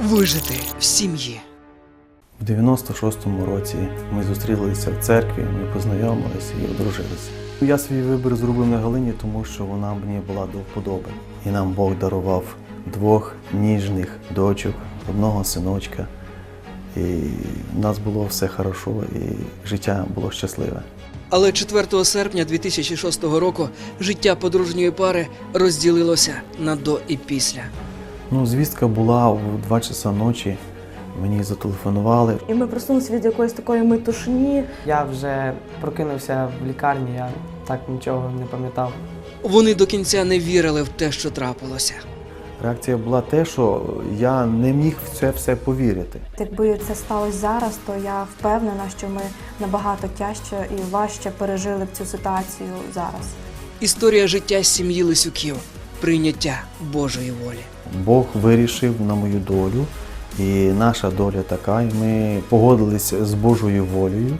Вижити в сім'ї. В 96-му році ми зустрілися в церкві, ми познайомилися і одружилися. Я свій вибір зробив на Галині, тому що вона мені була до вподоби. І нам Бог дарував двох ніжних дочок, одного синочка. І в нас було все хорошо, і життя було щасливе. Але 4 серпня 2006 року життя подружньої пари розділилося на до і після. Ну, звістка була в 2 часа ночі. Мені зателефонували. І ми просунулися від якоїсь такої метушні. Я вже прокинувся в лікарні, я так нічого не пам'ятав. Вони до кінця не вірили в те, що трапилося. Реакція була те, що я не міг в це все повірити. Якби це сталося зараз, то я впевнена, що ми набагато тяжче і важче пережили б цю ситуацію зараз. Історія життя сім'ї Лисюків, прийняття Божої волі. Бог вирішив на мою долю, і наша доля така, і ми погодились з Божою волею.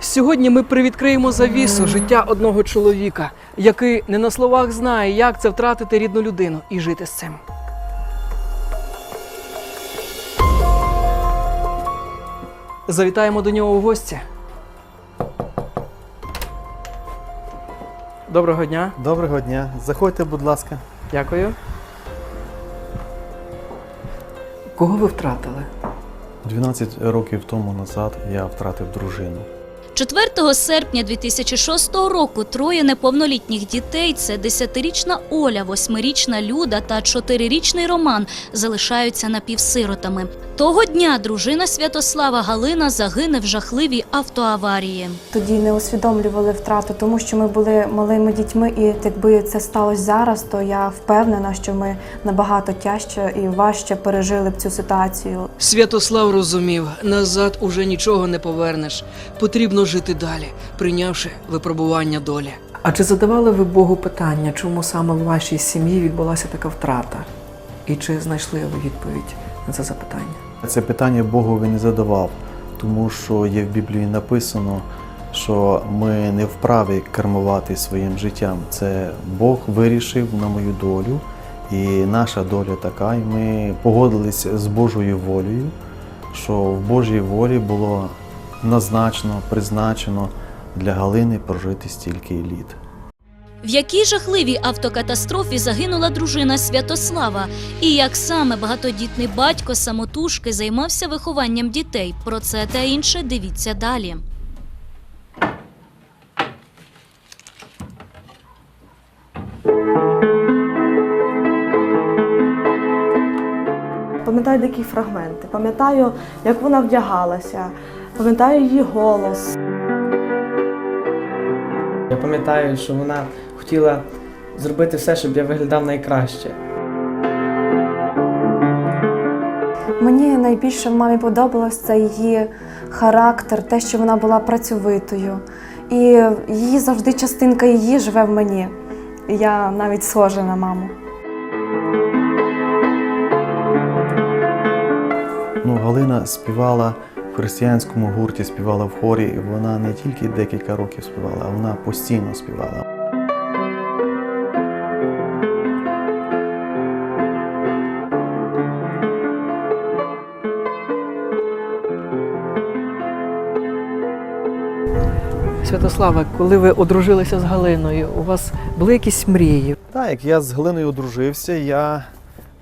Сьогодні ми привідкриємо завісу життя одного чоловіка, який не на словах знає, як це втратити рідну людину і жити з цим. Завітаємо до нього у гості. Доброго дня. Доброго дня. Заходьте, будь ласка. Дякую. Кого ви втратили? 12 років тому назад я втратив дружину. 4 серпня 2006 року троє неповнолітніх дітей це 10-річна Оля, 8-річна Люда та 4-річний Роман залишаються напівсиротами. Того дня дружина Святослава Галина загине в жахливій автоаварії. Тоді не усвідомлювали втрату, тому що ми були малими дітьми, і якби це сталося зараз, то я впевнена, що ми набагато тяжче і важче пережили б цю ситуацію. Святослав розумів, назад уже нічого не повернеш. Потрібно жити далі, прийнявши випробування долі. А чи задавали ви Богу питання, чому саме в вашій сім'ї відбулася така втрата? І чи знайшли ви відповідь на це запитання? Це питання Богові не задавав, тому що є в Біблії написано, що ми не вправі кермувати своїм життям. Це Бог вирішив на мою долю, і наша доля така, і ми погодились з Божою волею, що в Божій волі було назначено, призначено для Галини прожити стільки літ. В якій жахливій автокатастрофі загинула дружина Святослава, і як саме багатодітний батько самотужки займався вихованням дітей. Про це та інше дивіться далі. Пам'ятаю деякі фрагменти, пам'ятаю, як вона вдягалася, пам'ятаю її голос. Я пам'ятаю, що вона хотіла зробити все, щоб я виглядав найкраще. Мені найбільше в мамі подобалось це її характер, те, що вона була працьовитою. І її завжди частинка її живе в мені. Я навіть схожа на маму. Ну, Галина співала в християнському гурті, співала в хорі. і Вона не тільки декілька років співала, а вона постійно співала. Святослава, коли ви одружилися з Галиною, у вас були якісь мрії? Так, як я з Галиною одружився, я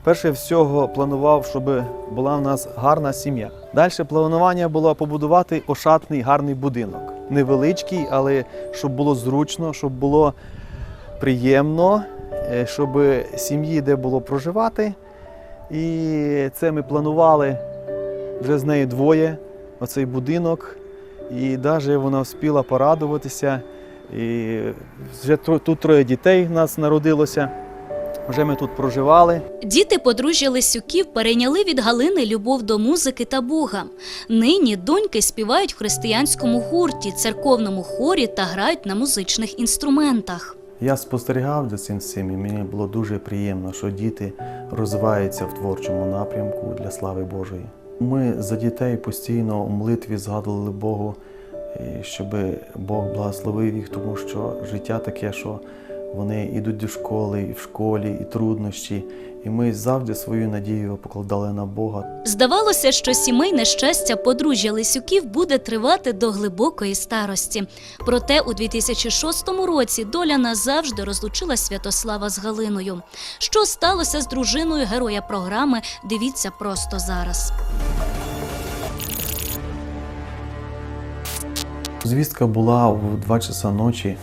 перше всього планував, щоб була в нас гарна сім'я. Далі планування було побудувати ошатний гарний будинок. Невеличкий, але щоб було зручно, щоб було приємно, е, щоб сім'ї де було проживати. І це ми планували вже з нею двоє, оцей будинок. І навіть вона встигла порадуватися. І вже тут троє дітей в нас народилося. Вже ми тут проживали. Діти подружжя Лисюків перейняли від Галини любов до музики та Бога. Нині доньки співають в християнському гурті, церковному хорі та грають на музичних інструментах. Я спостерігав за цим всім, і мені було дуже приємно, що діти розвиваються в творчому напрямку для слави Божої. Ми за дітей постійно у молитві згадували Богу, щоб Бог благословив їх, тому що життя таке, що вони йдуть до школи, і в школі, і труднощі. І ми завжди свою надію покладали на Бога. Здавалося, що сімейне щастя подружжя Лисюків буде тривати до глибокої старості. Проте у 2006 році доля назавжди розлучила Святослава з Галиною. Що сталося з дружиною героя програми? Дивіться просто зараз. Звістка була в 2 часа ночі.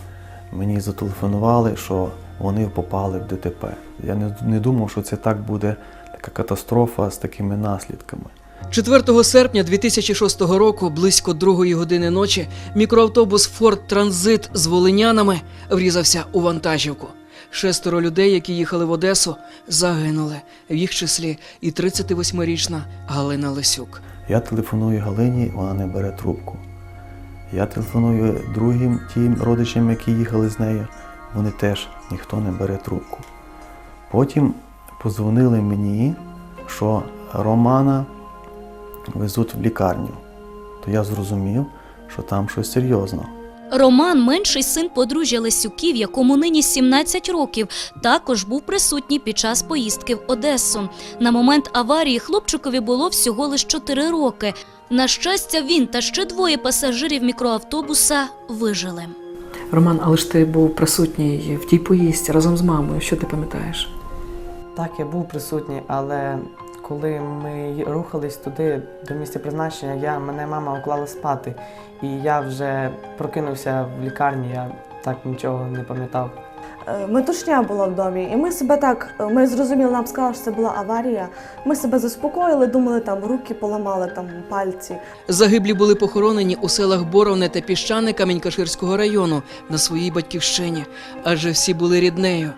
Мені зателефонували, що вони попали в ДТП. Я не, не думав, що це так буде така катастрофа з такими наслідками. 4 серпня 2006 року, близько другої години ночі, мікроавтобус Форд Транзит з волинянами врізався у вантажівку. Шестеро людей, які їхали в Одесу, загинули, в їх числі і 38-річна Галина Лисюк. Я телефоную Галині, вона не бере трубку. Я телефоную другим тим родичам, які їхали з нею, вони теж ніхто не бере трубку. Потім позвонили мені, що Романа везуть в лікарню. То я зрозумів, що там щось серйозно. Роман, менший син подружжя Лисюків, якому нині 17 років, також був присутній під час поїздки в Одесу. На момент аварії хлопчикові було всього лише 4 роки. На щастя, він та ще двоє пасажирів мікроавтобуса вижили. Роман, але ж ти був присутній в тій поїздці разом з мамою. Що ти пам'ятаєш? Так, я був присутній, але коли ми рухались туди, до місця призначення, я, мене мама уклала спати. І я вже прокинувся в лікарні, я так нічого не пам'ятав. Е, Метушня була в домі, і ми себе так, е, ми зрозуміли, нам сказали, що це була аварія. Ми себе заспокоїли, думали, там руки поламали, там пальці. Загиблі були похоронені у селах Боровне та Піщани Камінькаширського району на своїй батьківщині, адже всі були ріднею.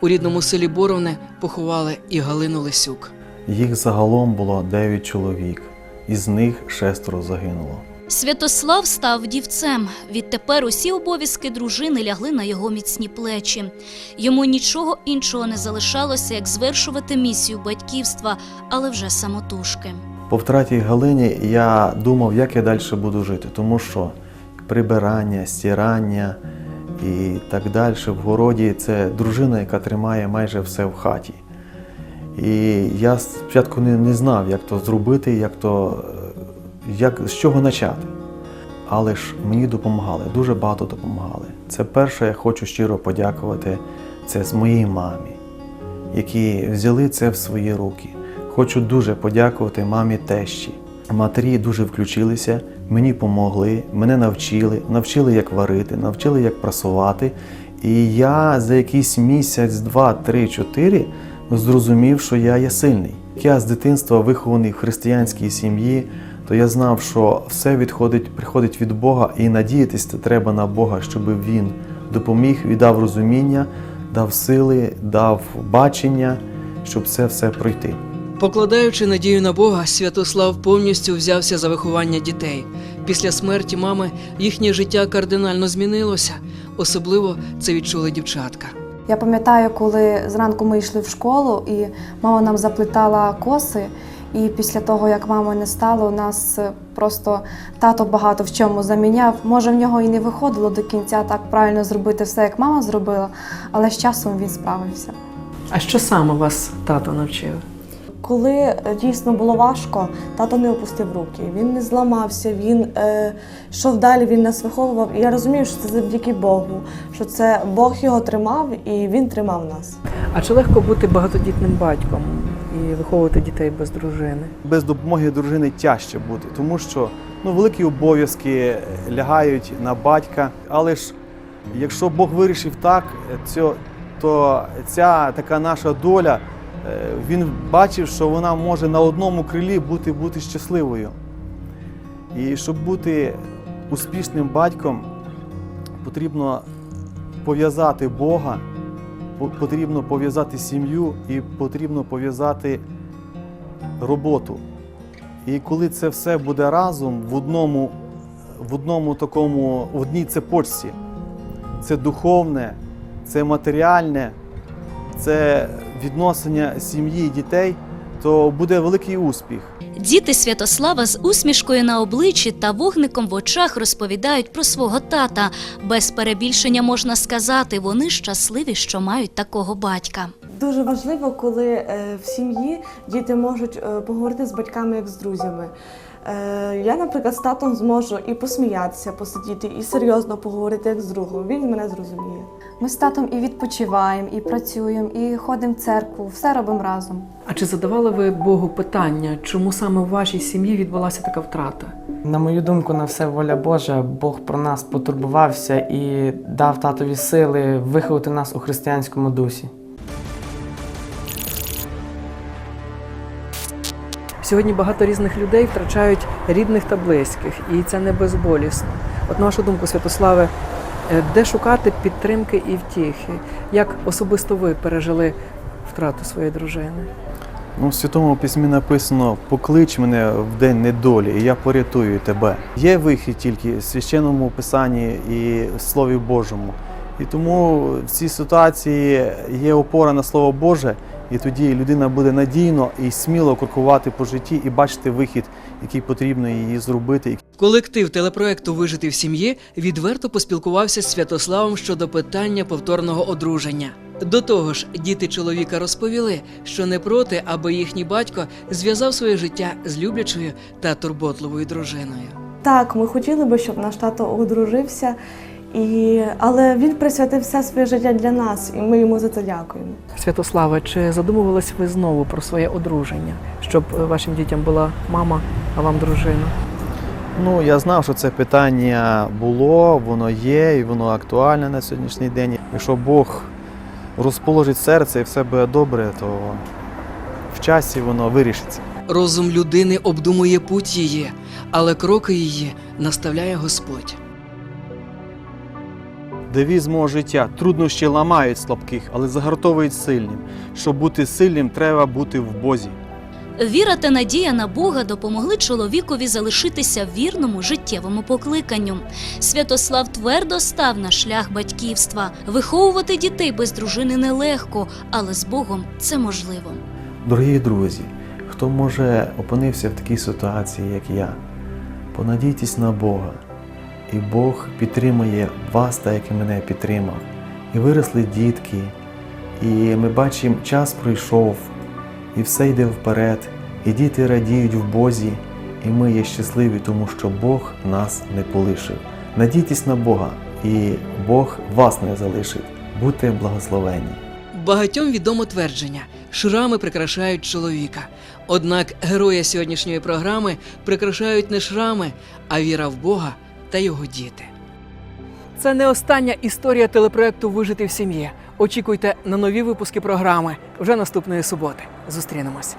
У рідному селі Боровне поховали і Галину Лисюк. Їх загалом було 9 чоловік, із них шестеро загинуло. Святослав став вдівцем. Відтепер усі обов'язки дружини лягли на його міцні плечі. Йому нічого іншого не залишалося, як звершувати місію батьківства, але вже самотужки. По втраті Галині я думав, як я далі буду жити, тому що прибирання, стирання і так далі в городі це дружина, яка тримає майже все в хаті. І я спочатку не, не знав, як то зробити, як то, як, з чого почати. Але ж мені допомагали, дуже багато допомагали. Це перше, я хочу щиро подякувати це з моїй мамі, які взяли це в свої руки. Хочу дуже подякувати мамі тещі. Матері дуже включилися, мені помогли, мене навчили, навчили, як варити, навчили, як прасувати. І я за якийсь місяць, два, три, чотири зрозумів, що я є сильний. Я з дитинства вихований в християнській сім'ї, то я знав, що все відходить, приходить від Бога, і надіятися треба на Бога, щоб Він допоміг, віддав розуміння, дав сили, дав бачення, щоб це все пройти. Покладаючи надію на Бога, Святослав повністю взявся за виховання дітей. Після смерті мами їхнє життя кардинально змінилося. Особливо це відчули дівчатка. Я пам'ятаю, коли зранку ми йшли в школу, і мама нам заплетала коси. І після того, як мами не стало, у нас е, просто тато багато в чому заміняв. Може, в нього і не виходило до кінця так правильно зробити все, як мама зробила, але з часом він справився. А що саме вас тато навчив? Коли е, дійсно було важко, тато не опустив руки. Він не зламався, він е, йшов далі, він нас виховував. І я розумію, що це завдяки Богу, що це Бог його тримав і він тримав нас. А чи легко бути багатодітним батьком і виховувати дітей без дружини? без допомоги дружини тяжче бути, тому що ну, великі обов'язки лягають на батька. Але ж якщо Бог вирішив так, то ця така наша доля, е, він бачив, що вона може на одному крилі бути, бути щасливою. І щоб бути успішним батьком, потрібно пов'язати Бога потрібно пов'язати сім'ю і потрібно пов'язати роботу. І коли це все буде разом в одному, в одному такому, в одній цепочці, це духовне, це матеріальне, це відносення сім'ї і дітей, то буде великий успіх. Діти Святослава з усмішкою на обличчі та вогником в очах розповідають про свого тата. Без перебільшення можна сказати, вони щасливі, що мають такого батька. Дуже важливо, коли е, в сім'ї діти можуть е, поговорити з батьками як з друзями. Е, Я, наприклад, з татом зможу і посміятися, посидіти, і серйозно поговорити як з другом. Він мене зрозуміє. Ми з татом і відпочиваємо, і працюємо, і ходимо в церкву, все робимо разом. А чи задавали ви Богу питання, чому саме в вашій сім'ї відбулася така втрата? На мою думку, на все воля Божа, Бог про нас потурбувався і дав татові сили виховати нас у християнському дусі. Сьогодні багато різних людей втрачають рідних та близьких, і це не безболісно. От на вашу думку, Святославе, де шукати підтримки і втіхи? Як особисто ви пережили втрату своєї дружини? Ну, в Святому Письмі написано: поклич мене в день недолі, і я порятую тебе. Є вихід тільки в священному писанні і в Слові Божому. І тому в цій ситуації є опора на Слово Боже, і тоді людина буде надійно і сміло крокувати по житті і бачити вихід, який потрібно її зробити. Колектив телепроекту Вижити в сім'ї відверто поспілкувався з Святославом щодо питання повторного одруження. До того ж, діти чоловіка розповіли, що не проти, аби їхній батько зв'язав своє життя з люблячою та турботливою дружиною. Так, ми хотіли би, щоб наш тато одружився, і... але він присвятив все своє життя для нас, і ми йому за це дякуємо. Святославе, чи задумувались ви знову про своє одруження, щоб е, вашим дітям була мама, а вам дружина? Ну, я знав, що це питання було, воно є і воно актуальне на сьогоднішній день. Якщо Бог розположить серце і все буде добре, то в часі воно вирішиться. Розум людини обдумує путь її, але кроки її наставляє Господь. Девіз мого життя труднощі ламають слабких, але загартовують сильним. Щоб бути сильним, треба бути в Бозі. Віра та надія на Бога допомогли чоловікові залишитися вірному життєвому покликанню. Святослав твердо став на шлях батьківства. Виховувати дітей без дружини нелегко, але з Богом це можливо. Дорогі друзі, хто може опинився в такій ситуації, як я, понадійтесь на Бога, і Бог підтримує вас, так як і мене підтримав. І виросли дітки, і ми бачимо, час пройшов, і все йде вперед, і діти радіють в Бозі, і ми є щасливі, тому що Бог нас не полишив. Надійтесь на Бога, і Бог вас не залишить. Будьте благословені. Багатьом відомо твердження: шрами прикрашають чоловіка. Однак героя сьогоднішньої програми прикрашають не шрами, а віра в Бога та його діти. Це не остання історія телепроекту Вижити в сім'ї. Очікуйте на нові випуски програми вже наступної суботи. Зустрінемось.